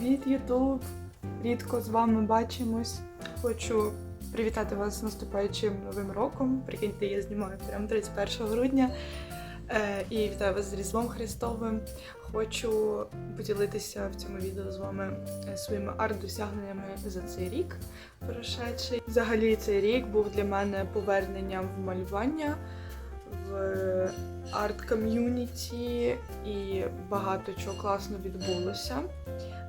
Привіт, Ютуб! Рідко з вами бачимось. Хочу привітати вас з наступаючим новим роком. Прикиньте, я знімаю прямо 31 грудня. Е, і вітаю вас з Різдвом Христовим. Хочу поділитися в цьому відео з вами е, своїми арт-досягненнями за цей рік прошедший. Взагалі цей рік був для мене поверненням в малювання в арт-ком'юніті і багато чого класно відбулося.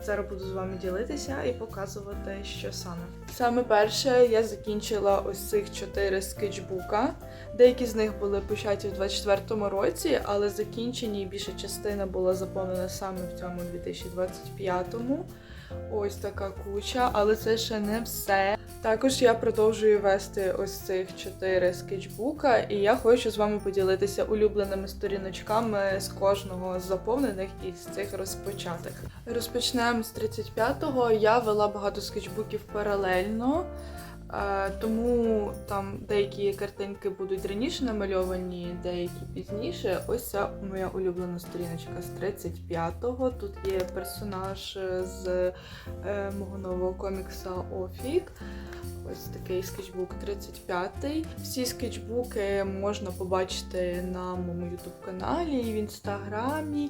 Зараз буду з вами ділитися і показувати, що саме. Саме перше я закінчила ось цих чотири скетчбука. Деякі з них були початі в 24-му році, але закінчені більша частина була заповнена саме в цьому 2025-му. Ось така куча, але це ще не все. Також я продовжую вести ось цих чотири скетчбука, і я хочу з вами поділитися улюбленими сторіночками з кожного з заповнених і з цих розпочатих. Розпочнемо з 35-го. Я вела багато скетчбуків паралельно. Е, Тому там деякі картинки будуть раніше намальовані, деякі пізніше. Ось ця моя улюблена сторіночка з 35-го. Тут є персонаж з е, мого нового комікса Офік. Ось такий скетчбук 35-й. Всі скетчбуки можна побачити на моєму ютуб каналі і в інстаграмі.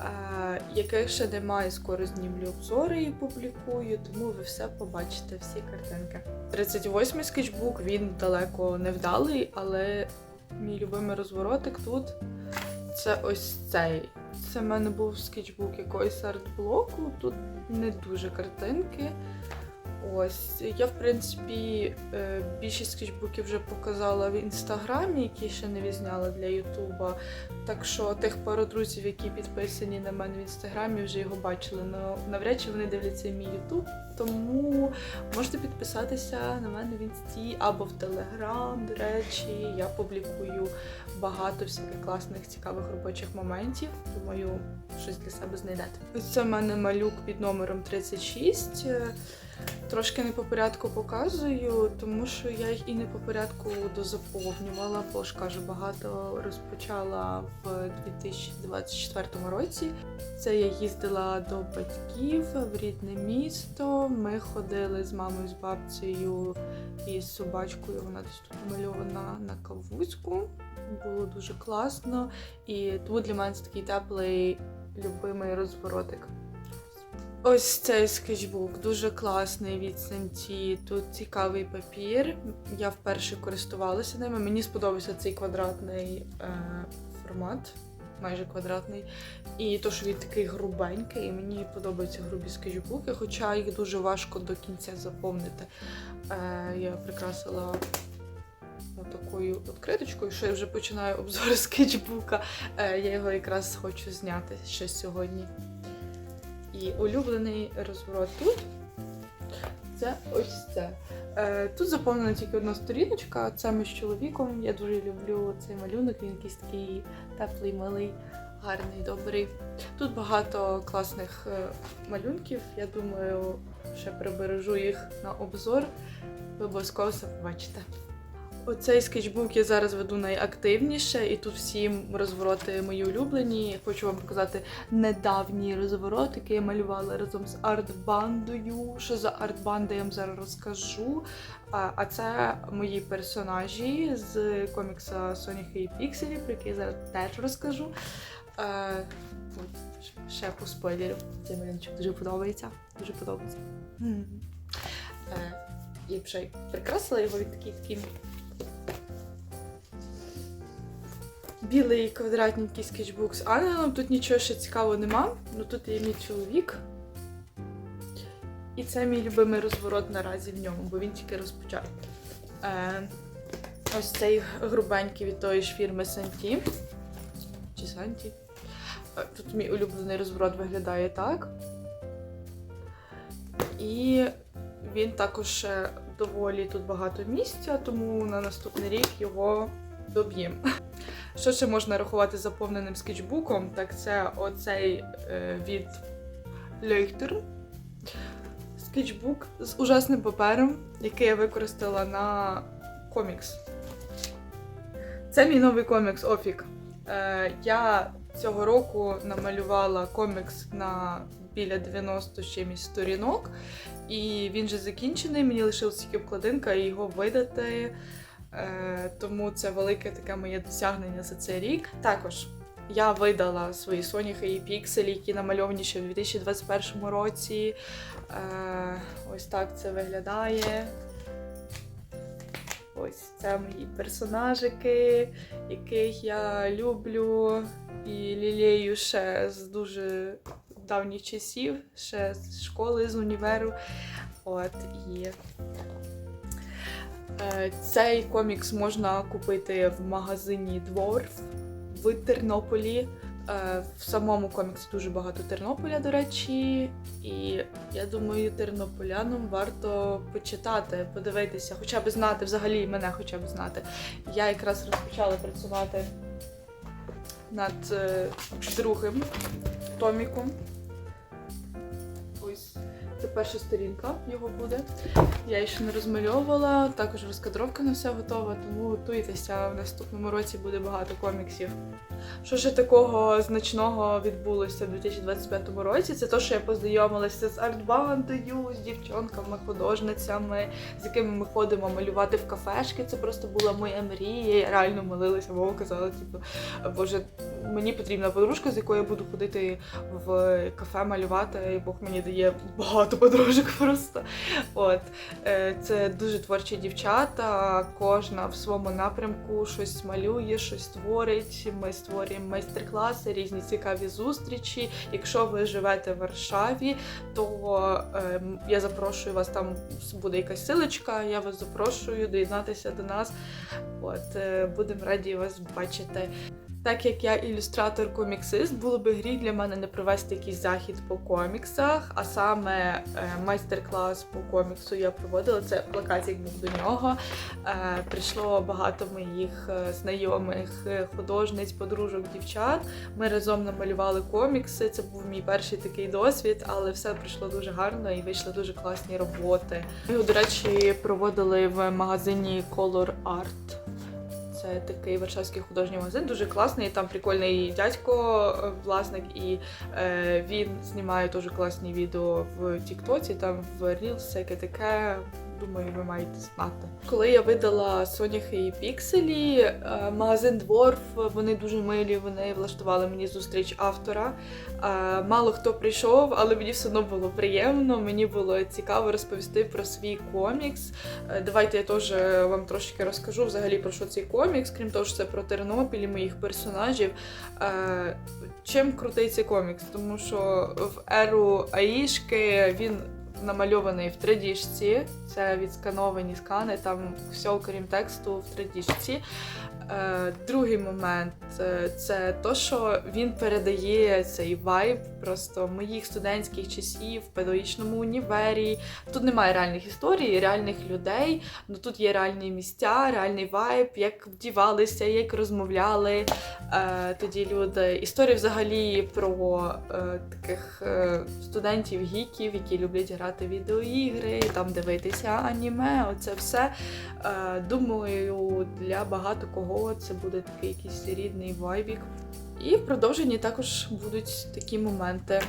Е, яких ще немає, скоро знімлю обзори і публікую, тому ви все побачите, всі картинки. 38-й скетчбук він далеко не вдалий, але мій любимий розворотик тут це ось цей. Це в мене був скетчбук якогось арт-блоку. Тут не дуже картинки. Ось, я, в принципі, е, більшість скетчбуків вже показала в інстаграмі, які ще не відзняла для Ютуба. Так що тих пару друзів, які підписані на мене в інстаграмі, вже його бачили. Ну навряд чи вони дивляться мій Ютуб. Тому можете підписатися на мене в інсті або в Телеграм. До речі, я публікую багато всяких класних цікавих робочих моментів. Думаю, щось для себе знайдете. Це в мене малюк під номером 36. Трошки не по порядку показую, тому що я їх і не по порядку дозаповнювала, бо ж кажу, багато розпочала в 2024 році. Це я їздила до батьків в рідне місто. Ми ходили з мамою, з бабцею і з собачкою. Вона десь тут намальована на кавузьку. Було дуже класно. І тут для мене це такий теплий, любимий розворотик. Ось цей скетчбук дуже класний від Сенті. Тут цікавий папір. Я вперше користувалася ними. Мені сподобався цей квадратний е, формат, майже квадратний. І то, що він такий грубенький, і мені подобаються грубі скетчбуки, хоча їх дуже важко до кінця заповнити. Е, я прикрасила такою відкриточкою, що я вже починаю обзор скетчбука. Е, я його якраз хочу зняти ще сьогодні. І улюблений розворот тут це ось це. Е, Тут заповнена тільки одна сторіночка, це ми з чоловіком. Я дуже люблю цей малюнок, він якийсь такий теплий, милий, гарний, добрий. Тут багато класних е, малюнків. Я думаю, ще прибережу їх на обзор. Ви обов'язково все побачите. Оцей скетчбук я зараз веду найактивніше, і тут всі розвороти мої улюблені. Хочу вам показати недавній розворот, який я малювала разом з артбандою. Що за артбанда, я вам зараз розкажу. А це мої персонажі з комікса Соніхи і Пікселі, про який я зараз теж розкажу. Ще по спойлеру. Цей малюночок дуже подобається. Дуже подобається. М. Е, я б ще прикрасила його від такий такий білий квадратненький скетчбук з ангелом. Тут нічого ще цікавого нема. Ну тут є мій чоловік. І це мій любимий розворот наразі в ньому, бо він тільки розпочав. Е, ось цей грубенький від тої ж фірми Санті. Чи Санті? Е, Тут мій улюблений розворот виглядає так. І він також доволі тут багато місця, тому на наступний рік його доб'ємо. Що ще можна рахувати заповненим скетчбуком? Так це оцей е, від Лейхтер. Скетчбук з ужасним папером, який я використала на комікс. Це мій новий комікс Офік. Е, я цього року намалювала комікс на біля 90 з чимось сторінок. І він вже закінчений. Мені лишилась тільки обкладинка і його видати. Е, тому це велике таке моє досягнення за цей рік. Також я видала свої соняхи і пікселі, які намальовані ще в 2021 році. Е, ось так це виглядає. Ось це мої персонажики, яких я люблю і лілею ще з дуже давніх часів, ще з школи, з універу. От і цей комікс можна купити в магазині Дворф в Тернополі. Е, В самому коміксі дуже багато Тернополя, до речі, і я думаю, тернополянам варто почитати, подивитися, хоча б знати, взагалі мене хоча б знати. Я якраз розпочала працювати над е, другим томіком. Це перша сторінка його буде. Я ще не розмальовувала, також розкадровка на все готова, тому готуйтеся. В наступному році буде багато коміксів. Що ж такого значного відбулося в 2025 році? Це те, що я познайомилася з артбандою, з дівчонками-художницями, з якими ми ходимо малювати в кафешки. Це просто була моя мрія. Я реально молилася, мова казала, типу, Боже, мені потрібна подружка, з якою я буду ходити в кафе малювати, і Бог мені дає багато подружок просто. От Е, це дуже творчі дівчата. Кожна в своєму напрямку щось малює, щось творить. Ми створюємо майстер-класи, різні цікаві зустрічі. Якщо ви живете в Варшаві, то е, я запрошую вас. Там буде якась силочка. Я вас запрошую доєднатися до нас. От е, будемо раді вас бачити. Так як я ілюстратор-коміксист, було би гріх для мене не провести якийсь захід по коміксах, а саме е, майстер-клас по коміксу я проводила. Це плакатик був до нього. Е, прийшло багато моїх е, знайомих художниць, подружок, дівчат. Ми разом намалювали комікси. Це був мій перший такий досвід, але все пройшло дуже гарно і вийшли дуже класні роботи. Ми його, до речі, проводили в магазині Color Art. Це такий варшавський художній магазин, дуже класний. Там прикольний дядько, е, власник, і е, він знімає дуже класні відео в Тіктоці, там в Reels, всяке таке. Думаю, ви маєте знати. Коли я видала Соняхи і Пікселі, магазин Дворф, вони дуже милі, вони влаштували мені зустріч автора. Е, Мало хто прийшов, але мені все одно було приємно. Мені було цікаво розповісти про свій комікс. Е, Давайте я теж вам трошки розкажу взагалі про що цей комікс, крім того, що це про Тернопіль і моїх персонажів. Е, Чим крутий цей комікс? Тому що в еру Аїшки він намальований в 3D-шці. Це відскановані скани, там все, окрім тексту, в 3D-шці. Е, другий момент е, це то, що він передає цей вайб просто моїх студентських часів в педагогічному універі. Тут немає реальних історій, реальних людей, але тут є реальні місця, реальний вайб, як вдівалися, як розмовляли е, тоді люди. Історія взагалі про е, таких е, студентів-гіків, які люблять грати відеоігри, там дивитися аніме. Оце все. Е, думаю, для багато кого це буде такий якийсь рідний вайбік. І в продовженні також будуть такі моменти.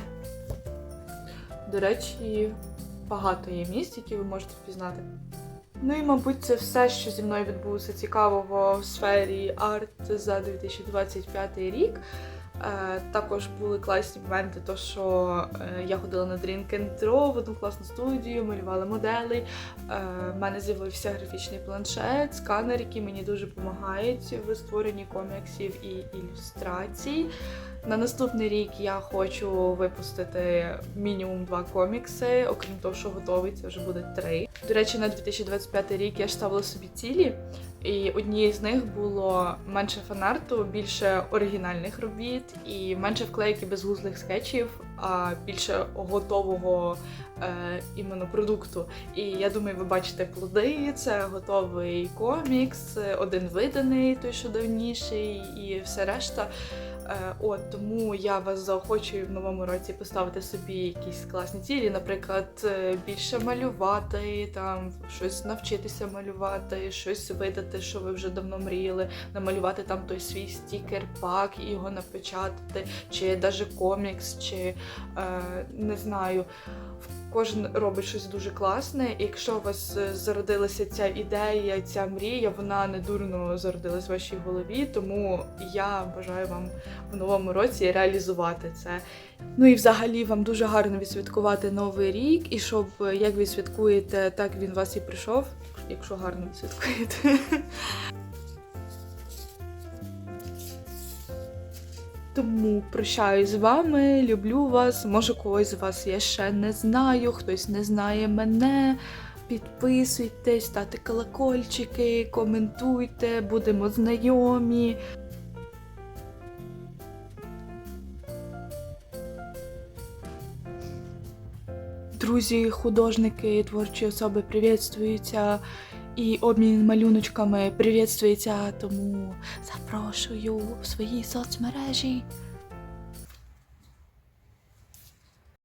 До речі, багато є місць, які ви можете впізнати. Ну і, мабуть, це все, що зі мною відбулося цікавого в сфері арт за 2025 рік. Е, також були класні моменти, то що е, я ходила на Drink and Draw в одну класну студію, малювала моделі. Е, в мене з'явився графічний планшет, сканер, які мені дуже допомагають в створенні коміксів і ілюстрацій. На наступний рік я хочу випустити мінімум два комікси, окрім того, що готовий, це вже буде три. До речі, на 2025 рік я ж ставила собі цілі, і однією з них було менше фанарту, більше оригінальних робіт і менше вклейки безгузлих скетчів, а більше готового е, іменно продукту. І я думаю, ви бачите плоди. Це готовий комікс, один виданий, той що давніший, і все решта. Е, От тому я вас заохочую в новому році поставити собі якісь класні цілі, наприклад, е, більше малювати, там щось навчитися малювати, щось видати, що ви вже давно мріяли, намалювати там той свій стікер, пак і його напечатати, чи навіть комікс, чи е, не знаю. Кожен робить щось дуже класне, і якщо у вас е, зародилася ця ідея, ця мрія, вона не дурно зародилась в вашій голові. Тому я бажаю вам в новому році реалізувати це. Ну і взагалі вам дуже гарно відсвяткувати новий рік, і щоб е, як ви святкуєте, так він вас і прийшов, якщо гарно відсвяткуєте. Тому прощаюсь з вами, люблю вас. Може, когось з вас я ще не знаю, хтось не знає мене. Підписуйтесь, ставте колокольчики, коментуйте, будемо знайомі. Друзі, художники, творчі особи привітствуються і обмін малюночками приветствується, тому запрошую в свої соцмережі.